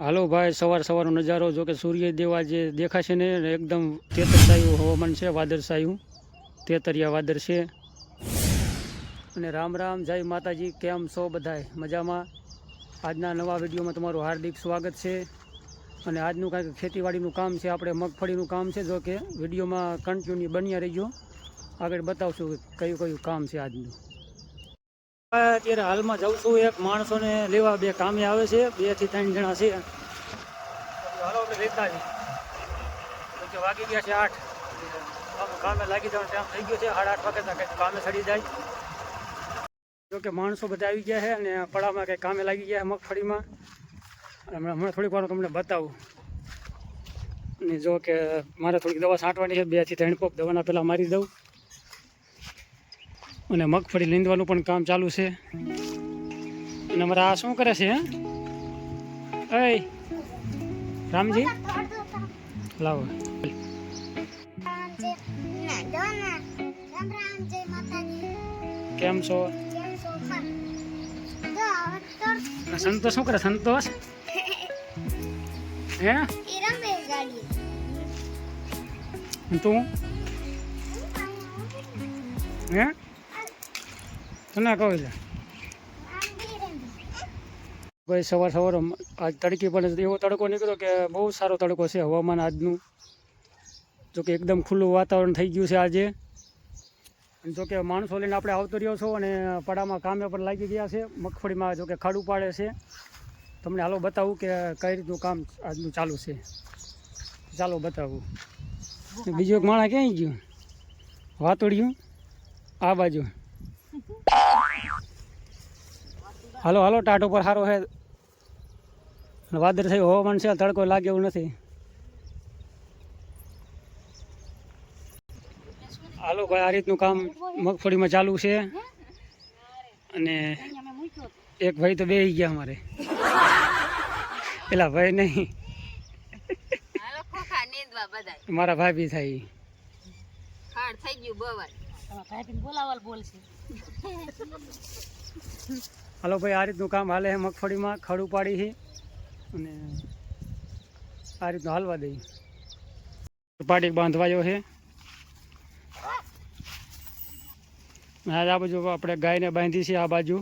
હાલો ભાઈ, સવાર સવારનો નજારો જો કે સૂર્યદેવ આજે દેખાશે ને, એકદમ તેતરસાયું હવામાન છે વાદળછાયું તેતરિયા વાદળ છે. અને રામ રામ, જય માતાજી, કેમ છો બધાય? મજામાં? આજના નવા વિડીયોમાં તમારું હાર્દિક સ્વાગત છે. અને આજનું કાંઈક ખેતીવાડીનું કામ છે, આપણે મગફળીનું કામ છે, જો કે વિડીયોમાં કન્ટિન્યુ બન્યા રહીજો. આગળ બતાવશું કયું કયું કામ છે આજનું. અત્યારે હાલમાં જાઉં છું એક માણસોને લેવા, બે કામે આવે છે, બેથી ત્રણ જણા છે. હાલો લેતા આવીએ. કે વાગી ગયા છે આઠ. કામે લાગી જવાનો થઈ ગયો છે, સાડા આઠ વાગે કંઈક કામે ચડી જાય. જોકે માણસો બધા આવી ગયા છે અને પડામાં કંઈક કામે લાગી ગયા મગફળીમાં. હમણાં થોડીક વાર તમને બતાવું. અને જો કે મારે થોડીક દવા છાંટવાની છે, બેથી ત્રણ પોપ દવાના પહેલાં મારી દઉં. અને મગફળી લીંદવાનું પણ કામ ચાલુ છે. અને અમારા આ શું કરે છે, હે? રામજી? લાવો. કેમ છો? સંતોષ શું કરે, સંતોષ? હે? તું? હે? તને કહું છે ભાઈ, સવાર સવાર આજ તડકી પડે એવો તડકો નીકળ્યો કે બહુ સારો તડકો છે હવામાન આજનું. જો કે એકદમ ખુલ્લું વાતાવરણ થઈ ગયું છે આજે. અને જો કે માણસો લઈને આપણે આવતો રહ્યો છો અને પડામાં કામે પણ લાગી ગયા છે. મગફળીમાં જો કે ખાડું પાડે છે. તમને હાલો બતાવું કે કઈ રીતનું કામ આજનું ચાલુ છે. ચાલો બતાવું. બીજું એક માણસ ક્યાંય ગયું? વાતોડ્યું? આ બાજુ. હાલો હાલો ટાટ પર સારો છે અને વાદળ થયું હવામાન છે તડકો લાગે એવું નથી. હાલો ભાઈ આ રીતનું કામ મગફળીમાં ચાલુ છે. અને એક ભાઈ તો બે ગયા અમારે. પેલા ભાઈ નહીં. હાલો ખોખા નીંદવા મારા ભાભી થાય. થઈ ગયું બવાય. હાલો ભાઈ, આ રીતનું કામ હાલે છે મગફળીમાં, ખડું પાડી છે અને આ રીતનું હાલવા દઈ પાટી બાંધવાયો છે આજ આ બાજુ આપણે ગાયને બાંધી છે આ બાજુ.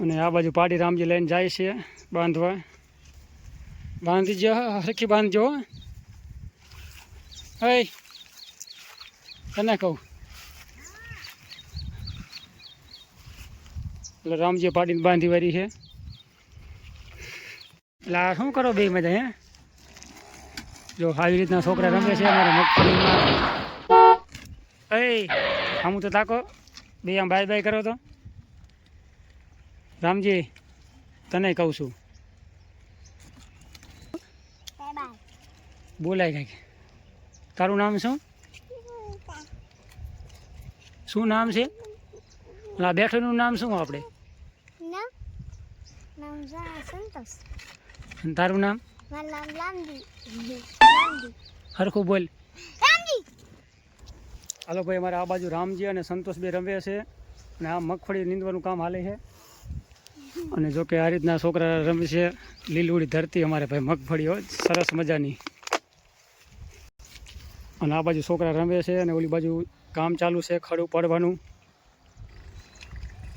અને આ બાજુ પાડી રામજી લઈને જાય છે બાંધવા. બાંધી જો હરખી બાંધજો હો. તને કહું. એટલે રામજી પાડીને બાંધી વારી છે. એટલે આ શું કરો બે મજા, હે? જો આવી રીતના છોકરા રમે છે અમારા મગફળીમાં. એ આમ તો તાકો. બે આમ બાય બાય કરો તો. રામજી, તને કહું છું. બોલાય કંઈક. તારું નામ શું? શું નામ છે? બેઠોનું નામ શું આપણે સંતોષ. અને તારું નામ? મારું નામ લાંબી. લાંબી. હરખું બોલ. લાંબી. હાલો ભાઈ અમારે આ બાજુ રામજી અને સંતોષ બે રમે છે. અને આ મગફળી નીંદવાનું કામ હાલે છે. અને જો કે આ રીતના છોકરા રમે છે. લીલુડી ધરતી અમારે ભાઈ મગફળી હોય સરસ મજાની. અને આ બાજુ છોકરા રમે છે અને ઓલી બાજુ કામ ચાલુ છે ખડું પડવાનું.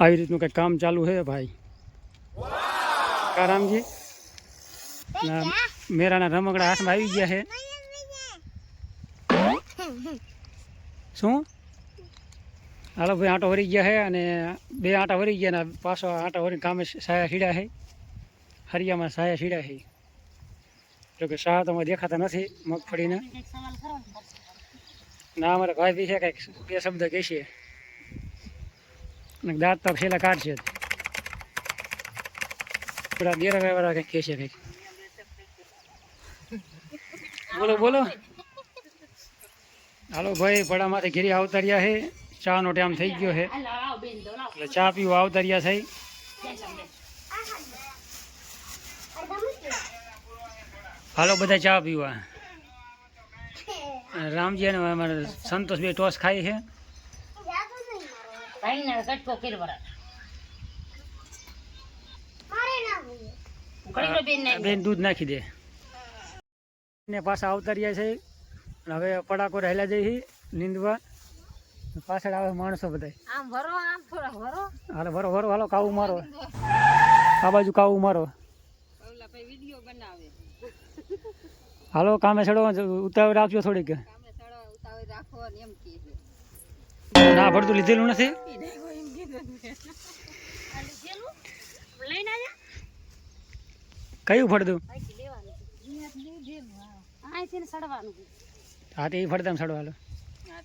આવી રીતનું કંઈક કામ ચાલુ છે ભાઈ. કા રામજી ના, મેરાના રમકડા હાથમાં આવી ગયા છે. શું? હાલો ભાઈ આંટો વરી ગયા છે અને બે આંટા વરી ગયા ને પાછો આંટા વરીને કામે સાયા છીડ્યા છે. હરિયામાં સાયા છીડ્યા છે. જોકે સાયા અમે દેખાતા નથી મગફળીને. ના, અમારે ભાઈ બી છે કંઈક બે શબ્દ કહેશે. અને દાંત તો છેલ્લા કાઢશે પેલા દેરા વાળા કંઈક કહેશે કંઈક બોલો બોલો હાલો ભાઈ પડામાંથી ઘેરી આવતા રહ્યા છે ચાનો ટાઈમ થઈ ગયો છે એટલે ચા પીવા આવતા રહ્યા છે હાલો બધા ચા પીવા રામજી અને અમારે સંતોષ બે ટોસ ખાય છે ભાઈને કટકો કરવા મારે ના હોય બેન દૂધ નાખી દે. ને પાછા આવતા રહ્યા છે. હવે પડાકો રહેલા જઈ નીંદવા. પાછળ આવે માણસો બધા આમ ભરો આમ ભરો હાલો વરો વરો હાલો કાવું મારો. આ બાજુ કાવું મારો. હાલો કામે ચડો ઉતાવળ રાખજો થોડીક. સડો ના ભરતું લીધેલું નથી. લઈને આવ્યા કયું ફળદું હા. તે ચડો હાલો હા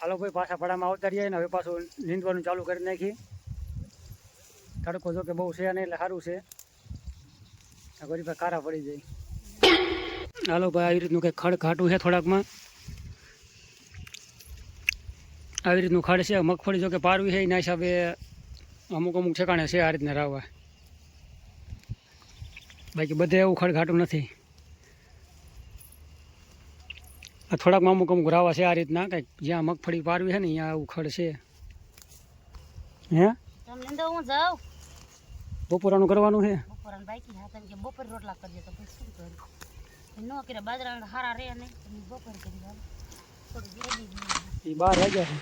હાલો કોઈ પાછા ફળામાં આવતા રહ્યા ને હવે પાછું નીંદવાનું ચાલુ કરી નાખી તડકો જો કે બહુ છે અને એટલે સારું છે. આ ભાઈ કારા પડી જાય. હાલો ભાઈ આવી રીતનું કંઈક ખડ ઘાટું છે થોડાકમાં. આવી રીતનું ખડ છે મગફળી જો કે પારવી છે એના હિસાબે અમુક અમુક ઠેકાણે છે આ રીતના રાવા. બાકી બધે એવું ખડ ઘાટું નથી. આ થોડાકમાં અમુક અમુક રાવા છે આ રીતના કંઈક જ્યાં મગફળી પારવી છે ને ત્યાં ઉખડ છે. હે? બપોરાનું કરવાનું છે? બપોર બાકી હા તમે કે બપોર રોટલા કરજે તો શું કરું ન કરે બાજરા હારા રે નહીં. બપોર કરી દો થોડું ગ્રેવી એ બાર વાગ્યા છે.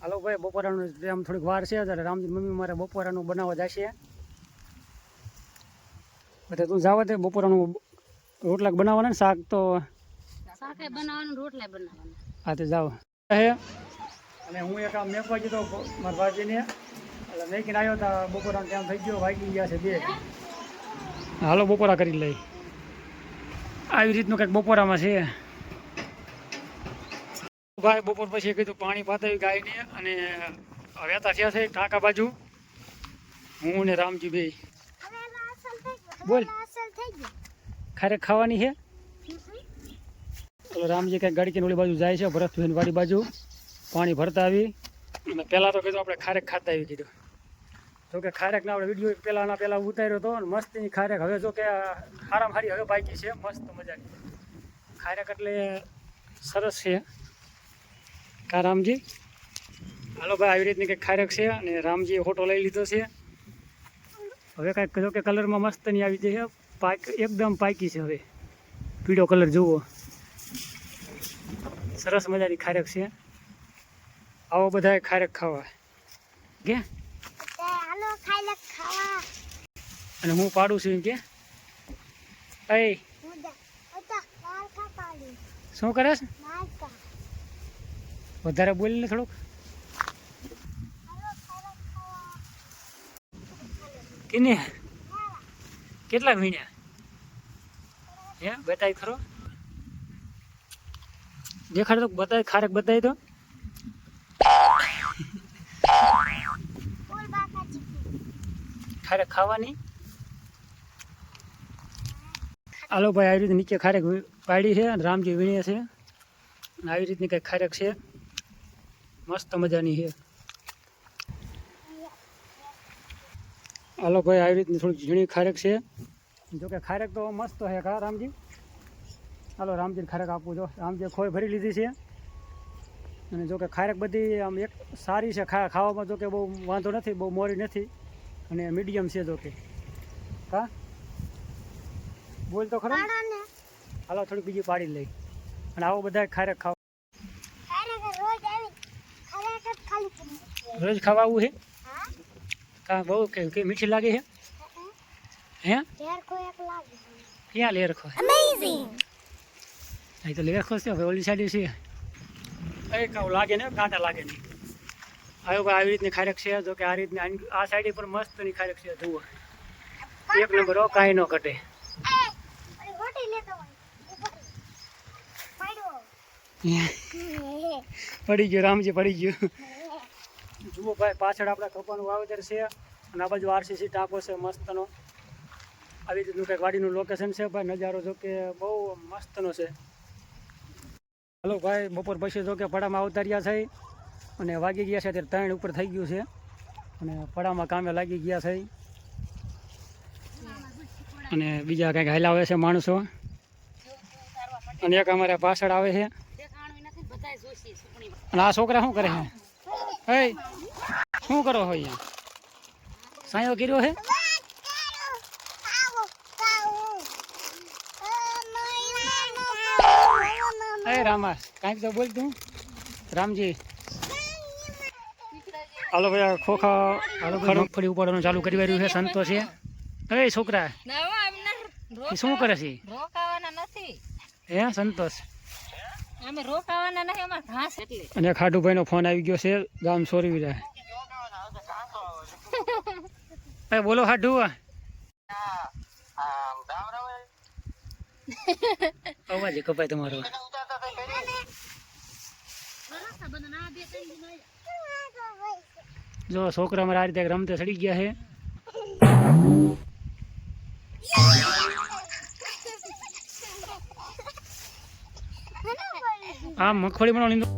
હાલો ભાઈ બપોરાનું આમ થોડીક વાર છે ત્યારે રામજી મમ્મી મારે બપોરાનું બનાવવા જશે. બધા તું જાવ તે બપોરાનું રોટલા બનાવવાના ને શાક તો શાકે બનાવવાનું રોટલા બનાવવાના. હા તે જાવ હે? અને હું એક આમ મેકવા જતો મારા ભાજીને એટલે મેકીને આવ્યો હતા બપોરાનો ટાઈમ થઈ ગયો વાગી ગયા છે બે. હાલો બપોરા કરી લઈ. આવી રીતનું કંઈક બપોરામાં છે. ભાઈ બપોર પછી કીધું પાણી પાતાવી ગાયને અને વેતા થયા છે ટાંકા બાજુ. હું ને રામજી ભાઈ હવે એનો અસલ થઈ ગયો બોલ. ખારેક ખાવાની છે રામજી કઈ ગાડી ઓલી બાજુ જાય છે ભરતભાઈની વાડી બાજુ. પાણી ભરતા આવી. અને પહેલાં તો કીધું આપણે ખારેક ખાતા આવી કીધું. જો કે ખારેકના આપણે વીડિયો પહેલાંના પહેલાં ઉતાર્યો હતો અને મસ્તની ખારેક. હવે જો કે હારામ હારી હવે બાકી છે મસ્ત મજાની ખારેક એટલે સરસ છે. કા રામજી? હાલો ભાઈ આવી રીતની કંઈક ખારેક છે અને રામજીએ ફોટો લઈ લીધો છે. હવે કાંઈક જો કે કલરમાં મસ્તની આવી જાય છે પાક એકદમ પાકી છે હવે. પીળો કલર જુઓ. સરસ મજાની ખારેક છે. આવો બધા ખારેક ખાવા. કે? અને હું પાડું છું કે? એ શું કરે છે? વધારે બોલીને થોડુંક હાલો ખાઈ ખાવા કેને? કેટલા વીણ્યા? હે, બતાય ખરો. દેખાડ તો બતાય, ખારેક બતાય તો. ખારેક ખાવાની? આલો ભાઈ, આવી રીતે નીચે ખારેક પાડી છે અને રામજી વીણ્યા છે. આવી રીતની કંઈક ખારેક છે. મસ્ત મજાની છે. હાલો ભાઈ આવી રીતની થોડીક ઝીણી ખારેક છે. જોકે ખારેક તો મસ્ત છે કા રામજી? હાલો રામજીને ખારેક આપવું જો. રામજીએ ખોય ભરી લીધી છે. અને જોકે ખારેક બધી આમ એક સારી છે ખા ખાવામાં જોકે બહુ વાંધો નથી બહુ મોરી નથી. અને મીડિયમ છે જોકે હા બોલ તો ખરો. હાલો થોડીક બીજી પાડી લઈ. અને આવો બધા ખારેક ખાવ. ખારે કે રોજ આવી ખરેખર ખાલી કરી રોજ ખાવા આવું છે હા કા બહુ કે કે મીઠી લાગે છે હે ઘેર કોઈ એક લાગે ક્યાં લેરખો અમેઝિંગ અહીં તો લેરખો છે હવે ઓલી સાઈડ છે એ કાવું લાગે ને કાંટા લાગે નહીં આવ્યો ભાઈ આવી રીતની ખારેક છે જો કે આ રીતની આની- આ સાઈડ પર મસ્તની ખારેક છે જુઓ એક નંબર હો કાંઈ ન ઘટે અરે ગોટી લેતો હોય પાડો પડી ગયો રામજી પડી ગયો જુઓ ભાઈ પાછળ આપણા કપાનું વાવેતર છે અને આ બાજુ આરસીસી ટાંકો છે મસ્તનો. આવી રીતનું કંઈક વાડીનું લોકેશન છે ભાઈ નજારો જો કે બહુ મસ્તનો છે. હલો ભાઈ બપોર પછી જો કે પડામાં અવતાર્યા છે. અને વાગી ગયા છે ત્યારે ત્રણ ઉપર થઈ ગયું છે. અને પડામાં કામે લાગી ગયા છે. અને બીજા કંઈક હલાવે છે માણસો. અને એક અમારે પાછળ આવે છે. અને આ છોકરા શું કરે છે? હે શું કરો હો અહીંયા? સાયો કર્યો હે? આવો આવો રામા કાંઈક તો બોલ તું. રામજી. હાલો ભાઈ ખોખા મગફળી ઉપાડવાનું ચાલુ કરી રહ્યું છે સંતોષ છે. હે છોકરા એ શું કરે છે? હે સંતોષ. અમે રોકાવાના નથી અમાર ઘાસ એટલે. અને ખાટુભાઈનો ફોન આવી ગયો છે ગામ સોરી વિરા એ બોલો ખાટુ. અવાજ કપાય તમારો. જો છોકરા મારા આ રીતે રમતે સડી ગયા છે. આ મગફળી પણ લીધું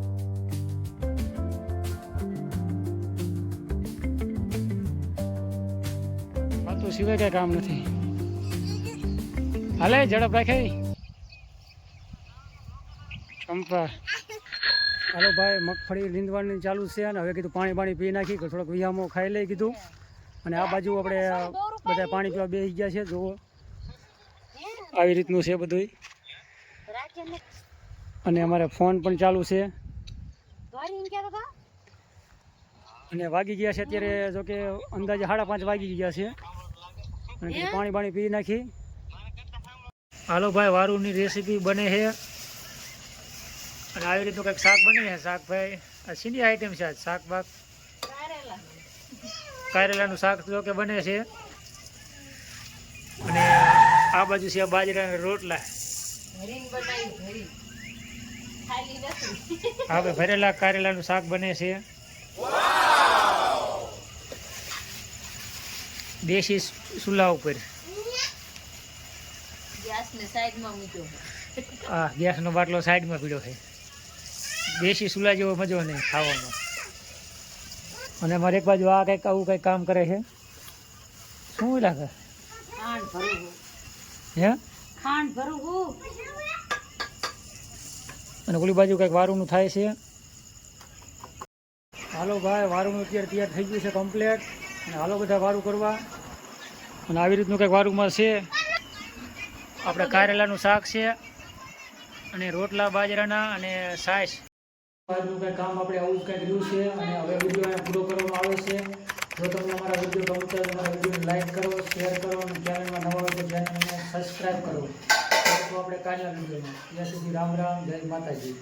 આ તો સિવાય કઈ કામ નથી. હાલે, ઝડપ રાખે. ચંપા. હાલો ભાઈ, મગફળી લીંદવાની ચાલુ છે અને હવે કીધું પાણી પાણી પી નાખી, થોડોક વિહામો ખાઈ લઈ કીધું. અને આ બાજુ આપણે બધા પાણી પીવા બેસી ગયા છે, જુઓ. આવી રીતનું છે બધું અને અમારે ફોન પણ ચાલુ છે. અને વાગી ગયા છે અત્યારે જો કે અંદાજે સાડા પાંચ વાગી ગયા છે. અને પાણી પાણી પી નાખી. હાલો ભાઈ વારુની રેસીપી બને છે. અને આવી રીતનું કંઈક શાક બને છે શાક ભાઈ. આ સીની આઈટમ છે શાક બાક? કારેલાનું. શાક જો કે બને છે. અને આ બાજુ છે બાજરાના રોટલા. ભરી ભાઈ ભરેલા કારેલાનું શાક બને છે. દેશી ચૂલા ઉપર. હા ગેસનો બાટલો સાઈડમાં પીડ્યો છે. દેશી ચૂલા જેવો મજો નહીં ખાવામાં અને મારે એક બાજુ આ કંઈક આવું કંઈક કામ કરે છે. શું લાગે? હે. ખાંડ ભરવું અને ઓલી બાજુ કંઈક વારુનું થાય છે. હાલો ભાઈ, વારુનું અત્યારે તૈયાર થઈ ગયું છે કમ્પ્લેટ અને હાલો બધા વારું કરવા. અને આવી રીતનું કંઈક વારુમાં છે. આપણે કારેલાનું શાક છે. અને રોટલા, બાજરાના અને છાશ. બાજુ કંઈક કામ આપણે આવું કંઈક રહ્યું છે. અને હવે વીડિયો પૂરો કરવામાં આવે છે. જો તમને અમારા વીડિયો ગમતા હોય તો અમારા વિડીયોને લાઈક કરો શેર કરો, અને ચેનલમાં નવા હોય તો ચેનલને સબસ્ક્રાઈબ કરો. તો આપણે કાલના વિડીયોમાં ત્યાં સુધી રામ રામ જય માતાજી.